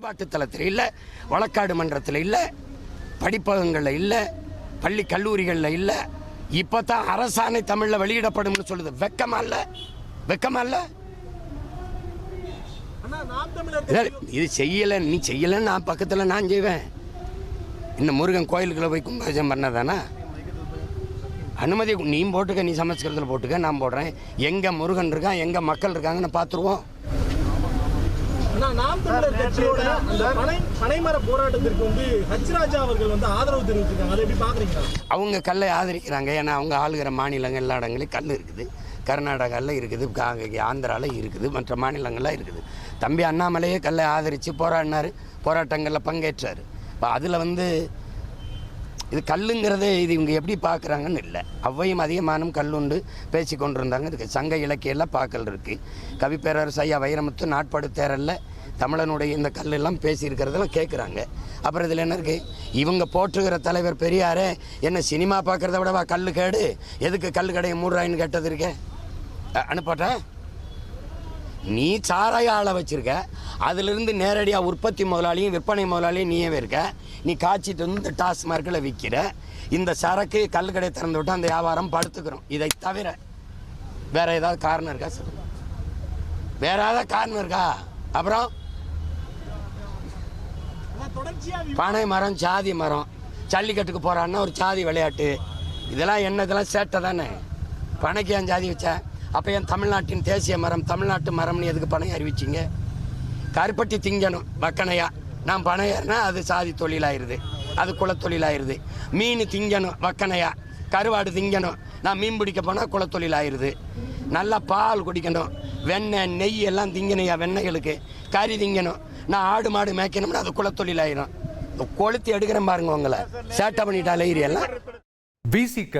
வழிபாட்டு தலத்தில் இல்லை வழக்காடு மன்றத்தில் இல்லை படிப்பகங்களில் இல்லை பள்ளி கல்லூரிகளில் இல்லை இப்போ தான் அரசாணை தமிழில் வெளியிடப்படும்னு சொல்லுது. வெக்கமா இல்லை? வெக்கமா இல்லை? இது செய்யலை நீ செய்யலைன்னு நான் பக்கத்தில் நான் செய்வேன். இன்னும் முருகன் கோயிலுக்குள்ள போய் கும்பாபிஷேகம் பண்ணதானா? அனுமதி நீ போட்டுக்க நீ சமஸ்கிருதத்தில் போட்டுக்க நான் போடுறேன். எங்கே முருகன் இருக்கான் எங்கே மக்கள் இருக்காங்கன்னு பார்த்துருவோம் தமிழர் கட்சியோட பனை பனைமர போராட்டத்திற்கு வந்து ஹச்ராஜா அவர்கள் வந்து ஆதரவு தெரிவிச்சிருக்காங்க. அதை எப்படி பாக்குறீங்களா? அவங்க கல்லை ஆதரிக்கிறாங்க. ஏன்னா அவங்க ஆளுகிற மாநிலங்கள் எல்லா இடங்களையும் கல் இருக்குது. கர்நாடகாவில் இருக்குது கா- ஆந்திராவில் இருக்குது மற்ற மாநிலங்கள்லாம் இருக்குது. தம்பி அண்ணாமலையே கல்லை ஆதரித்து போராடினார். போராட்டங்களில் பங்கேற்றார். இப்போ அதில் வந்து இது கல்லுங்கிறது இது இவங்க எப்படி பார்க்குறாங்கன்னு இல்லை. அவ்வையும் அதிகமானும் கல்லுண்டு பேசி கொண்டிருந்தாங்க. இதுக்கு சங்க இலக்கியெல்லாம் பார்க்கல் இருக்குது கவிப்பேரரசு ஐயா வைரமுத்து நாட்பாடு தேரல்ல தமிழனுடைய இந்த கல்லெல்லாம் பேசியிருக்கிறதெல்லாம் கேட்குறாங்க அப்புறம் இதில் என்ன இருக்குது இவங்க போற்றுகிற தலைவர் பெரியாரே என்ன சினிமா பார்க்குறத விடவா கல் கேடு? எதுக்கு கல் கடையை மூடுறாயின்னு கேட்டது இருக்கே? அ- அனுப்பட்டா? நீ சாராய ஆளை வச்சிருக்க. அதிலிருந்து நேரடியாக உற்பத்தி முதலாளியும் விற்பனை முதலாளியும் நீயே இருக்க. நீ காய்ச்சிட்டு வந்து இந்த டாஸ்மார்க்கில் விற்கிற இந்த சரக்கு கல் கடையை திறந்து விட்டு அந்த வியாபாரம் படுத்துக்கிறோம். இதை தவிர வேறு ஏதாவது காரணம் இருக்கா சொல்லுங்கள் வேற ஏதாவது காரணம் இருக்கா? அப்புறம் பனை மரம் சாதி மரம். ஜல்லிக்கட்டுக்கு போகிறான்னா ஒரு சாதி விளையாட்டு. இதெல்லாம் என்ன இதெல்லாம் சேட்டை தானே? பனைக்கு ஏன் ஜாதி வச்சேன் அப்போ என் தமிழ்நாட்டின் தேசிய மரம் தமிழ்நாட்டு மரம்னு எதுக்கு பனை அறிவிச்சிங்க? கருப்பட்டி திங்கணும் வக்கனையா. நான் பனையர்னா அது சாதி தொழிலாயிருது. அது குலத்தொழிலாயிருது. மீன் திங்கணும் வக்கனையா. கருவாடு திங்கணும். நான் மீன் பிடிக்க போனால் குலத்தொழிலாயிருது. நல்லா பால் குடிக்கணும். வெண்ணெய் நெய் எல்லாம் திங்கணையா வெண்ணெய்களுக்கு. கறி திங்கணும். நான் ஆடு மாடு மேய்க்கணும்னா அது குலத்தொழிலாயிரும். கொளுத்தி எடுக்கிறேன் பாருங்க உங்களை. சேட்டை பண்ணிட்டாலே எல்லாம் விசிக